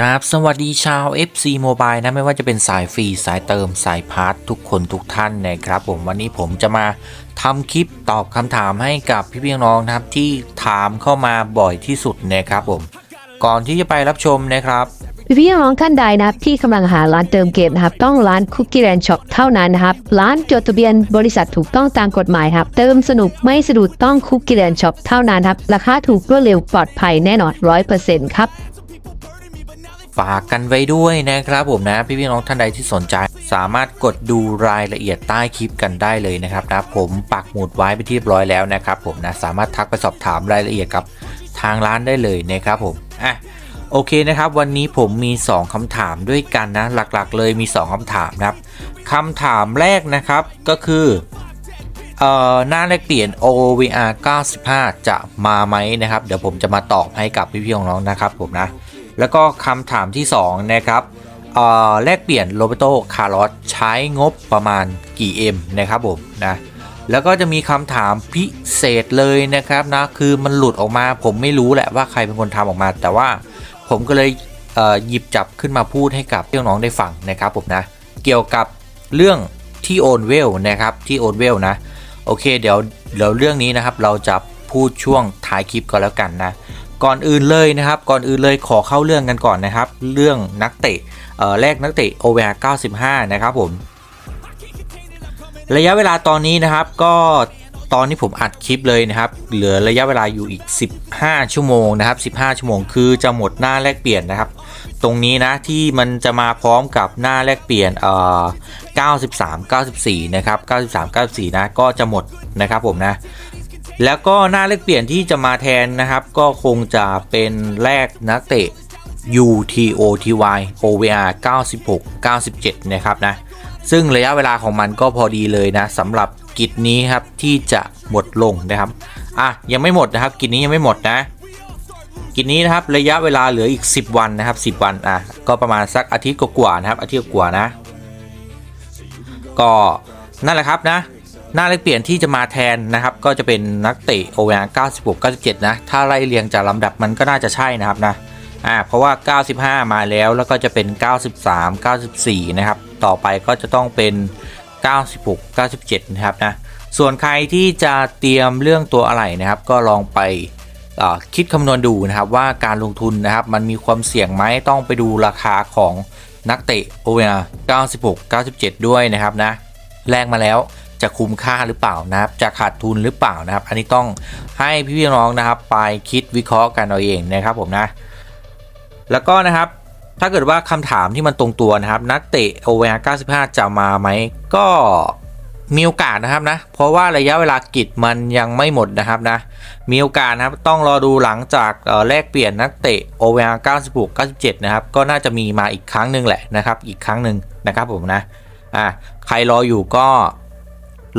กราบสวัสดีชาว FC Mobile นะไม่ว่าจะเป็นสายฟรีสายเติมสายพาร์ททุกคนทุกท่านนะครับผมวันนี้ผมจะมาทำคลิปตอบคำถามให้กับพี่พี่น้องนะครับที่ถามเข้ามาบ่อยที่สุดนะครับผม ก่อนที่จะไปรับชมนะครับพี่ๆน้องท่านใดนะครับที่กำลังหาร้านเติมเกมนะครับ ต้องร้านคุกกี้แ n นช็อปเท่านั้นนะครับ ร้านจดทะเบียนบริษัทถูกต้องตามกฎหมายครับ เติมสนุกไม่สะดุดต้องคุกกี้แ n นช็อปเท่านั้นครับ ราคาถูกรวดเร็วปลอดภัยแน่นอนร้อยเปอร์เซ็นต์ครับ ฝากกันไว้ด้วยนะครับผมนะพี่พี่น้องท่านใดที่สนใจ สามารถกดดูรายละเอียดใต้คลิปกันได้เลยนะครับนะผมปักหมุดไว้ไปที่เรียบร้อยแล้วนะครับผมนะสามารถทักไปสอบถามรายละเอียดกับทางร้านได้เลยนะครับผมอะโอเคนะครับวันนี้ผมมี 2คำถามด้วยกันนะหลักๆ เลยมี 2คำถามนะครับคำถามแรกนะครับก็คือเอ่อหน้าแลกเปลี่ยน OVR 95 จะมาไหมนะครับ เดี๋ยวผมจะมาตอบให้กับพี่ๆน้องๆนะครับผมนะ แล้วก็คำถามที่ 2 นะครับเอ่อแลกเปลี่ยนโรเบโตคาร์ลอสใช้งบประมาณกี่ M นะครับผมนะแล้วก็จะมีคำถามพิเศษเลยนะครับนะคือมันหลุดออกมา ผมไม่รู้แหละว่าใครเป็นคนทำออกมา แต่ว่าผมก็เลยเหยิบจับขึ้นมาพูดให้กับเพี่อนน้องได้ฟังนะครับผมนะเกี่ยวกับเรื่องที่โอนเวลนะครับที่โอนเวลนะโอเคเดี๋ยวเดี๋ยวเรื่องนี้นะครับเราจะพูดช่วงท้ายคลิปก็แล้วกันนะ ก่อนอื่นเลยนะครับ ก่อนอื่นเลยขอเข้าเรื่องกันก่อนนะครับ เรื่องนักเตะเออแรกนักเตะ OVR 95 นะครับผม ระยะเวลาตอนนี้นะครับก็ตอนที่ผมอัดคลิปเลยนะครับ เหลือระยะเวลาอยู่อีก 15 ชั่วโมงนะครับ 15 ชั่วโมงคือจะหมดหน้าแลกเปลี่ยนนะครับ ตรงนี้นะที่มันจะมาพร้อมกับหน้าแลกเปลี่ยนเอ่อ93 94 นะครับ 93 94 นะก็จะหมดนะครับผมนะ แล้วก็หน้าแลกเปลี่ยนที่จะมาแทนนะครับ ก็คงจะเป็นแรกนักเตะ UTOTY OVR 96 97 นะครับนะ ซึ่งระยะเวลาของมันก็พอดีเลยนะสำหรับกิจนี้ครับที่จะหมดลงนะครับ อะยังไม่หมดนะครับ กิจนี้ยังไม่หมดนะ กิจนี้นะครับระยะเวลาเหลืออีก 10 วันนะครับ 10 วันอะก็ประมาณสักอาทิตย์กว่านะครับอาทิตย์กว่านะ ก็นั่นแหละครับนะ หน้าเลขเปลี่ยนที่จะมาแทนนะครับ ก็จะเป็นนักเตะ OVR 96 97 นะ ถ้าไล่เรียงจากลำดับมันก็น่าจะใช่นะครับนะอ่าเพราะว่า 95 มาแล้วแล้วก็จะเป็น 93 94 นะครับ ต่อไปก็จะต้องเป็น 96 97 นะครับนะส่วนใครที่จะเตรียมเรื่องตัวอะไรนะครับ ก็ลองไปคิดคำนวณดูนะครับว่าการลงทุนนะครับมันมีความเสี่ยงไหมต้องไปดูราคาของนักเตะ OVR 96 97 ด้วยนะครับนะแลกมาแล้ว จะคุ้มค่าหรือเปล่านะครับ จะขาดทุนหรือเปล่านะครับ อันนี้ต้องให้พี่ๆน้องนะครับไปคิดวิเคราะห์กันเอาเองนะครับผมนะ แล้วก็นะครับถ้าเกิดว่าคำถามที่มันตรงตัวนะครับ นักเตะ OVR 95 จะมาไหมก็มีโอกาสนะครับนะ เพราะว่าระยะเวลากิจมันยังไม่หมดนะครับนะ มีโอกาสนะครับต้องรอดูหลังจากแลกเปลี่ยนนักเตะ OVR 96 97 นะครับ ก็น่าจะมีมาอีกครั้งหนึ่งแหละนะครับ อีกครั้งหนึ่งนะครับผมนะอ่าใครรออยู่ก็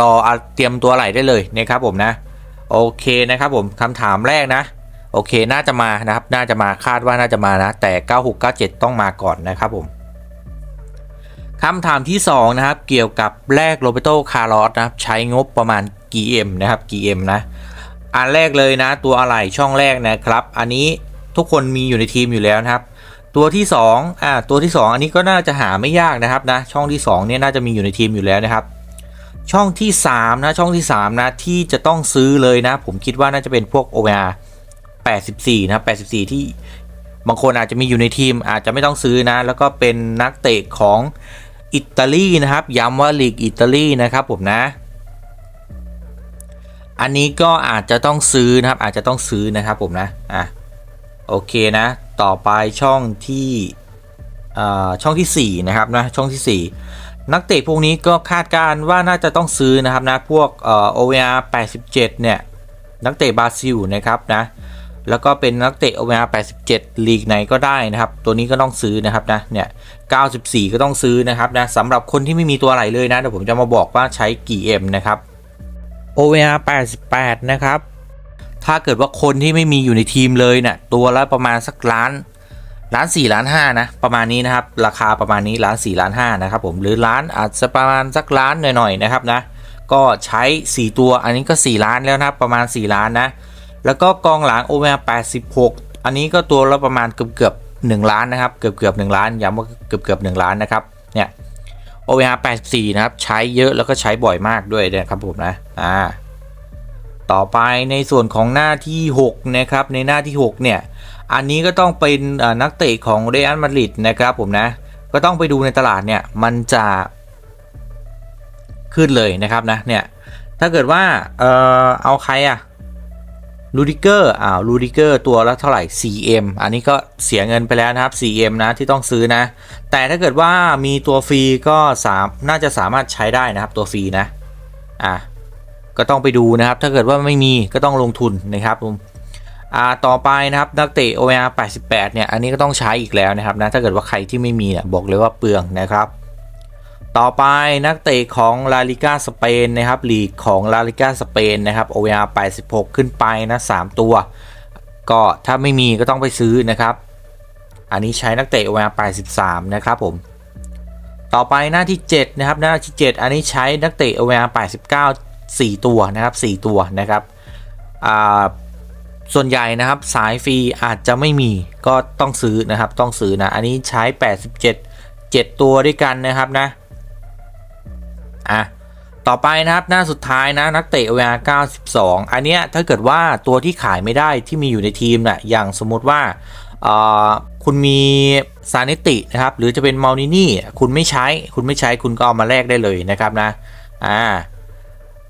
รอเตรียมตัวไหลได้เลยนะครับผมนะ โอเคนะครับผมคำถามแรกนะ โอเคน่าจะมานะครับ น่าจะมาคาดว่าน่าจะมานะ แต่ 96 97 ต้องมาก่อนนะครับผมคำถามที่ 2 นะครับ เกี่ยวกับแรกโรเบโตคาร์ลอสนะครับ ใช้งบประมาณกี่เอ็มนะครับกี่เอ็มนะ อันแรกเลยนะ ตัวอะไหล่ช่องแรกนะครับ อันนี้ทุกคนมีอยู่ในทีมอยู่แล้วนะครับ ตัวที่2อ่าตัวที่ 2 อันนี้ก็น่าจะหาไม่ยากนะครับนะ ช่องที่2เนี่ยน่าจะมีอยู่ในทีมอยู่แล้วนะครับ ช่องที่ 3 นะ ช่องที่ 3 นะ ที่จะต้องซื้อเลยนะ ผมคิดว่าน่าจะเป็นพวก OR 84 นะครับ84 ที่บางคนอาจจะมีอยู่ในทีมอาจจะไม่ต้องซื้อนะ แล้วก็เป็นนักเตะของอิตาลีนะครับ ย้ำว่าลีกอิตาลีนะครับผมนะ อันนี้ก็อาจจะต้องซื้อนะครับ อาจจะต้องซื้อนะครับผมนะอะโอเคนะ ต่อไปช่องที่อ่าช่องที่ 4 นะครับนะช่องที่ 4 นักเตะพวกนี้ก็คาดการณ์ว่าน่าจะต้องซื้อนะครับนะพวกเอ่อ OVR 87 เนี่ย นักเตะบราซิลนะครับนะแล้วก็เป็นนักเตะ OVR 87 ลีกไหนก็ได้นะครับ ตัวนี้ก็ต้องซื้อนะครับนะเนี่ย94 ก็ต้องซื้อนะครับนะสำหรับคนที่ไม่มีตัวไหลเลยนะเดี๋ยวผมจะมาบอกว่าใช้กี่ M นะครับ OVR 88 นะครับถ้าเกิดว่าคนที่ไม่มีอยู่ในทีมเลยเนี่ยตัวละประมาณสักล้าน ล้าน4ล้าน5นะประมาณนี้นะครับ ราคาประมาณนี้ล้าน4ล้าน5นะครับผมหรือล้านอาจจะประมาณสักล้านหน่อยๆนะครับนะก็ใช้ 4 ตัวอันนี้ก็ 4 ล้านแล้วนะประมาณ 4 ล้านนะ แล้วก็กองหลัง OVR 86 อันนี้ก็ตัวละประมาณเกือบเกือบ1ล้านนะครับเกือบเกือบ1ล้านย้ำว่าเกือบเกือบ1ล้านนะครับเนี่ย OVR 84 นะครับ ใช้เยอะแล้วก็ใช้บ่อยมากด้วยนะครับผมนะอ่า ต่อไปในส่วนของหน้าที่ 6 นะครับ ในหน้าที่ 6 เนี่ย อันนี้ก็ต้องเป็นนักเตะของเรอัลมาดริดนะครับผมนะ ก็ต้องไปดูในตลาดเนี่ย มันจะขึ้นเลยนะครับนะ เนี่ย ถ้าเกิดว่า เออเอาใครอะลูดิเกอร์อ้าวลูดิเกอร์ตัวละเท่าไหร่ 4M อันนี้ก็เสียเงินไปแล้วนะครับ 4M นะที่ต้องซื้อนะ แต่ถ้าเกิดว่ามีตัวฟรีก็สามน่าจะสามารถใช้ได้นะครับตัวฟรีนะ อะ ก็ต้องไปดูนะครับ ถ้าเกิดว่าไม่มีก็ต้องลงทุนนะครับผมอ่าต่อไปนะครับนักเตะ OR 88 เนี่ย อันนี้ก็ต้องใช้อีกแล้วนะครับนะถ้าเกิดว่าใครที่ไม่มีเนี่ยบอกเลยว่าเปลืองนะครับ ต่อไปนักเตะของลาลิก้าสเปนนะครับลีกของลาลิก้าสเปนนะครับ OR 86 ขึ้นไปนะ3ตัว ก็ถ้าไม่มีก็ต้องไปซื้อนะครับ อันนี้ใช้นักเตะ OR 83 นะครับผมต่อไปหน้าที่ 7 นะครับ หน้าที่ 7 อันนี้ใช้นักเตะ OR 89 4 ตัวนะครับ 4 ตัวนะครับส่วนใหญ่นะครับสายฟรีอาจจะไม่มีก็ต้องซื้อนะครับต้องซื้อนะ อันนี้ใช้ 87 7 ตัวด้วยกันนะครับนะอะต่อไปนะครับหน้าสุดท้ายนะนักเตะ OR 92 อันเนี้ยถ้าเกิดว่าตัวที่ขายไม่ได้ที่มีอยู่ในทีมนะ่ะอย่างสมมติว่าคุณมีซาเนตินะครับหรือจะเป็นมานินี่คุณไม่ใช้คุณไม่ใช้คุณก็เอามาแลกได้เลยนะครับนะอ่า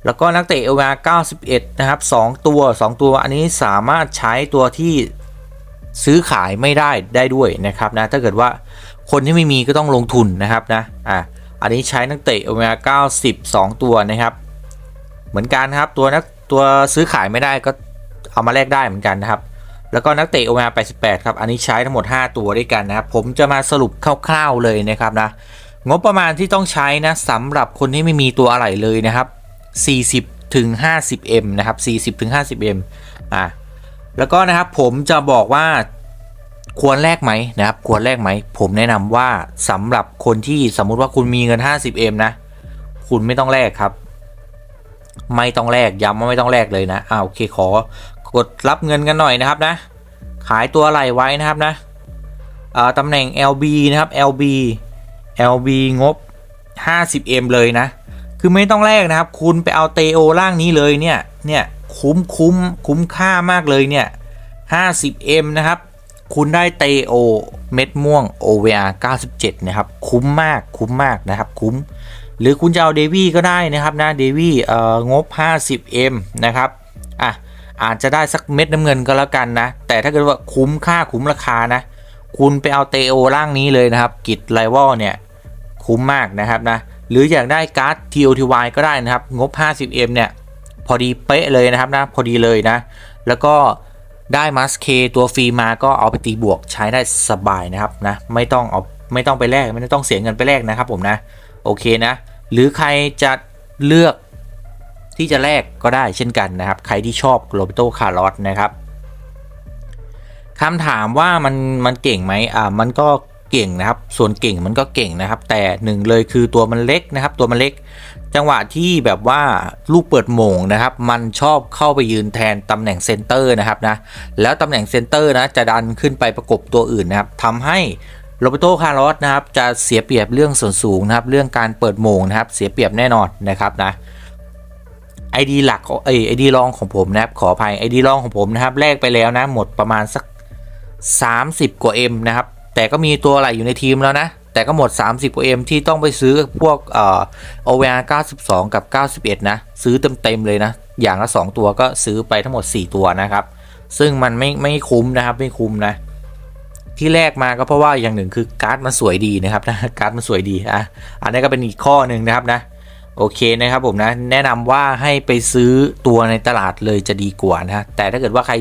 แล้วก็นักเตะ OR 91 นะครับ 2 ตัว 2 ตัวอันนี้สามารถใช้ตัวที่ซื้อขายไม่ได้ได้ด้วยนะครับนะ ถ้าเกิดว่าคนที่ไม่มีก็ต้องลงทุนนะครับนะ อ่าอันนี้ใช้นักเตะ OR 90 2 ตัวนะครับ เหมือนกันครับตัวนักตัวซื้อขายไม่ได้ก็เอามาแลกได้เหมือนกันนะครับ แล้วก็นักเตะ OR 88 ครับ อันนี้ใช้ทั้งหมด 5 ตัวด้วยกันนะครับ ผมจะมาสรุปคร่าวๆเลยนะครับนะ งบประมาณที่ต้องใช้นะสำหรับคนที่ไม่มีตัวอะไรเลยนะครับ 40ถึง 50m นะครับ40ถึง 50m อะแล้วก็นะครับผมจะบอกว่าควรแลกไหมนะครับ ควรแลกไหม ผมแนะนำว่าสำหรับคนที่สมมุติว่าคุณมีเงิน 50m นะ คุณไม่ต้องแลกครับ ไม่ต้องแลกย้ำว่าไม่ต้องแลกเลยนะอ่าโอเคขอกดรับเงินกันหน่อยนะครับนะ ขายตัวอะไรไว้นะครับนะอ่าตำแหน่ง LB นะครับ LB LB งบ 50m เลยนะ คือไม่ต้องแลกนะครับ คุณไปเอาเตโอร่างนี้เลยเนี่ยเนี่ยคุ้มคุ้มคุ้มค่ามากเลยเนี่ย 50m นะครับ คุณได้เตโอเม็ดม่วง OVR 97 นะครับ คุ้มมากคุ้มมากนะครับ คุ้ม หรือคุณจะเอาเดวี่ก็ได้นะครับนะเดวี่เอ่องบ 50m นะครับอะอาจจะได้สักเม็ดน้ำเงินก็แล้วกันนะ แต่ถ้าเกิดว่าคุ้มค่าคุ้มราคานะ คุณไปเอาเตโอร่างนี้เลยนะครับ กิจไลวอลเนี่ย คุ้มมากนะครับนะ หรืออยากได้การ์ด TOTY ก็ได้นะครับ งบ 50M เนี่ย พอดีเป๊ะเลยนะครับนะ พอดีเลยนะ แล้วก็ได้มัสเคตัวฟรีมาก็เอาไปตีบวกใช้ได้สบายนะครับนะ ไม่ต้องเอาไม่ต้องไปแลกไม่ต้องเสียเงินไปแลกนะครับผมนะ โอเคนะ หรือใครจะเลือกที่จะแลกก็ได้เช่นกันนะครับ ใครที่ชอบโรเบโตคาร์ลอสนะครับคำถามว่ามันมันเก่งไหมอ่ามันก็ เก่งนะครับ ส่วนเก่งมันก็เก่งนะครับ แต่หนึ่งเลยคือตัวมันเล็กนะครับ ตัวมันเล็ก จังหวะที่แบบว่าลูกเปิดโมงนะครับ มันชอบเข้าไปยืนแทนตำแหน่งเซนเตอร์นะครับนะ แล้วตำแหน่งเซนเตอร์นะจะดันขึ้นไปประกบตัวอื่นนะครับทำให้โรเบโตคาร์ลอสนะครับจะเสียเปรียบเรื่องส่วนสูงนะครับ เรื่องการเปิดโมงนะครับ เสียเปรียบแน่นอนนะครับนะไอดีหลักเอไอดีรองของผมนะครับ ขออภัยไอดีรองของผมนะครับแลกไปแล้วนะหมดประมาณสัก 30 กว่า M นะครับ แต่ก็มีตัวอะไรอยู่ในทีมแล้วนะ แต่ก็หมด 30กว่า M ที่ต้องไปซื้อพวกเอ่อ OVR 92 กับ 91 นะ ซื้อเต็มๆเลยนะ อย่างละ 2 ตัวก็ซื้อไปทั้งหมด 4 ตัวนะครับ ซึ่งมันไม่ไม่คุ้มนะครับไม่คุ้มนะ ที่แรกมาก็เพราะว่าอย่างหนึ่งคือการ์ดมันสวยดีนะครับนะการ์ดมันสวยดีอะอันนี้ก็เป็นอีกข้อหนึ่งนะครับนะโอเคนะครับผมนะแนะนำว่าให้ไปซื้อตัวในตลาดเลยจะดีกว่านะแต่ถ้าเกิดว่าใคร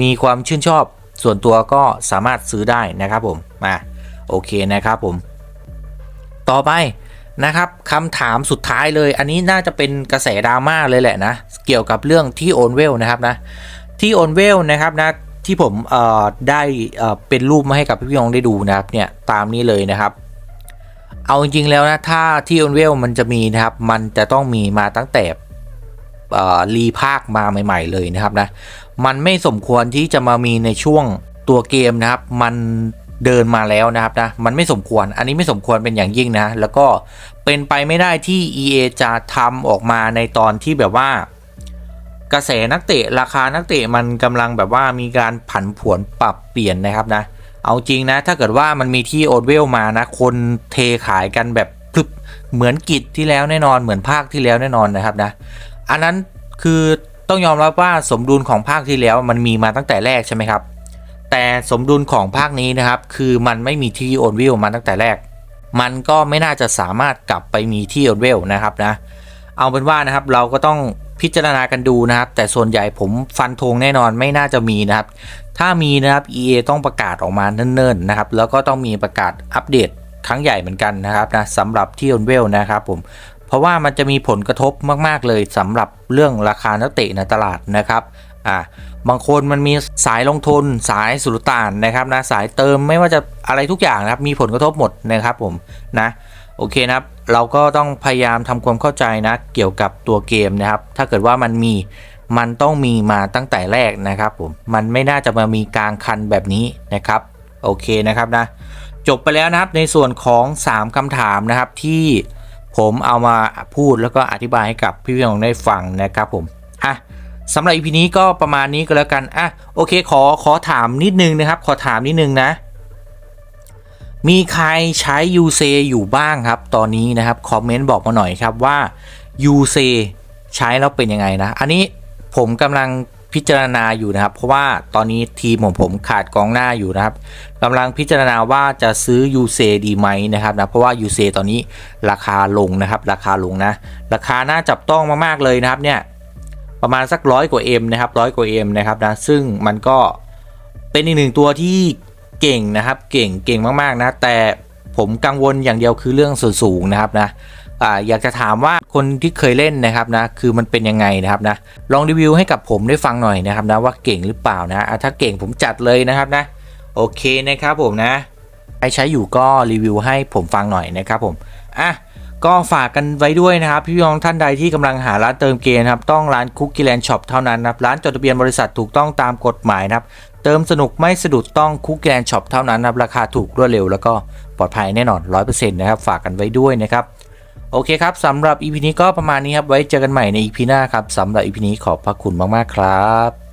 มีความชื่นชอบ ส่วนตัวก็สามารถซื้อได้นะครับผมมาโอเคนะครับผม ต่อไปนะครับคำถามสุดท้ายเลย อันนี้น่าจะเป็นกระแสดราม่าเลยแหละนะ เกี่ยวกับเรื่องที่โอนเวลนะครับนะที่โอนเวลนะครับนะที่ผมเออได้เออเป็นรูปมาให้กับพี่ๆน้องได้ดูนะครับเนี่ยตามนี้เลยนะครับ เอาจริงๆแล้วนะถ้าที่ o อนเวลมันจะมีนะครับมันจะต้องมีมาตั้งแต่รีภาคมาใหม่ ๆ เลยนะครับนะ มันไม่สมควรที่จะมามีในช่วงตัวเกมนะครับ มันเดินมาแล้วนะครับนะ มันไม่สมควร อันนี้ไม่สมควรเป็นอย่างยิ่งนะ แล้วก็เป็นไปไม่ได้ที่ EA จะทำออกมาในตอนที่แบบว่า กระแสนักเตะราคานักเตะมันกำลังแบบว่ามีการผันผวนปรับเปลี่ยนนะครับนะ เอาจริงนะ ถ้าเกิดว่ามันมีที่โอดเวลมานะ คนเทขายกันแบบพลึบเหมือนกิจที่แล้วแน่นอน เหมือนภาคที่แล้วแน่นอนนะครับนะ อันนั้นคือ ต้องยอมรับว่าสมดุลของภาคที่แล้วมันมีมาตั้งแต่แรกใช่ไหมครับ แต่สมดุลของภาคนี้นะครับ คือมันไม่มีที่โอนวิวมาตั้งแต่แรก มันก็ไม่น่าจะสามารถกลับไปมีที่โอนวิวนะครับนะ เอาเป็นว่านะครับเราก็ต้องพิจารณากันดูนะครับ แต่ส่วนใหญ่ผมฟันธงแน่นอนไม่น่าจะมีนะครับ ถ้ามีนะครับ EA ต้องประกาศออกมาเนิ่นๆนะครับ แล้วก็ต้องมีประกาศอัปเดตครั้งใหญ่เหมือนกันนะครับนะสำหรับที่โอนเวลนะครับผม ราะว่ามันจะมีผลกระทบมาก ๆ เลยสำหรับเรื่องราคานักเตะในตลาดนะครับอ่าบางคนมันมีสายลงทุนสายสุลต่านนะครับนะสายเติมไม่ว่าจะอะไรทุกอย่างนะครับ มีผลกระทบหมดนะครับผมนะโอเคนะครับเราก็ต้องพยายามทำความเข้าใจนะเกี่ยวกับตัวเกมนะครับ ถ้าเกิดว่ามันมีมันต้องมีมาตั้งแต่แรกนะครับผมมันไม่น่าจะมามีกลางคันแบบนี้นะครับโอเคนะครับนะจบไปแล้วนะครับในส่วนของ 3คำถามนะครับที่ ผมเอามาพูดแล้วก็อธิบายให้กับพี่พี่น้องได้ฟังนะครับผมอะสำหรับ EP นี้ก็ประมาณนี้ก็แล้วกันอะโอเคขอขอถามนิดนึงนะครับ ขอถามนิดนึงนะ มีใครใช้ UC อยู่บ้างครับ ตอนนี้นะครับคอมเมนต์บอกมาหน่อยครับว่า UC ใช้แล้วเป็นยังไงนะ อันนี้ผมกำลัง พิจารณาอยู่นะครับ เพราะว่าตอนนี้ทีมของผมขาดกองหน้าอยู่นะครับกำลังพิจารณาว่าจะซื้อ UC ดีไหมนะครับนะเพราะว่า UC ตอนนี้ราคาลงนะครับ ราคาลงนะ ราคาน่าจับต้องมากๆเลยนะครับเนี่ยประมาณสักร้อยกว่า M นะครับร้อยกว่า M นะครับนะซึ่งมันก็เป็นอีกหนึ่งตัวที่เก่งนะครับ เก่งเก่งมากๆนะ แต่ผมกังวลอย่างเดียวคือเรื่องส่วนสูงนะครับนะ อ่าอยากจะถามว่าคนที่เคยเล่นนะครับนะคือมันเป็นยังไงนะครับนะลองรีวิวให้กับผมได้ฟังหน่อยนะครับนะว่าเก่งหรือเปล่านะถ้าเก่งผมจัดเลยนะครับนะโอเคนะครับผมนะใครใช้อยู่ก็รีวิวให้ผมฟังหน่อยนะครับผมอะก็ฝากกันไว้ด้วยนะครับพี่น้องท่านใดที่กำลังหาร้านเติมเกมนะครับต้องร้านคุกกี้แลนด์ช็อปเท่านั้นนะครับร้านจดทะเบียนบริษัทถูกต้องตามกฎหมายนะครับเติมสนุกไม่สะดุดต้องคุกกี้แลนด์ช็อปเท่านั้นนะครับราคาถูกรวดเร็วแล้วก็ปลอดภัยแน่นอน 100%นะครับฝากกันไว้ด้วยนะครับ โอเคครับสำหรับ EP นี้ก็ประมาณนี้ครับ ไว้เจอกันใหม่ใน EP หน้าครับสำหรับ EP นี้ขอบพระคุณมาก ๆ ครับ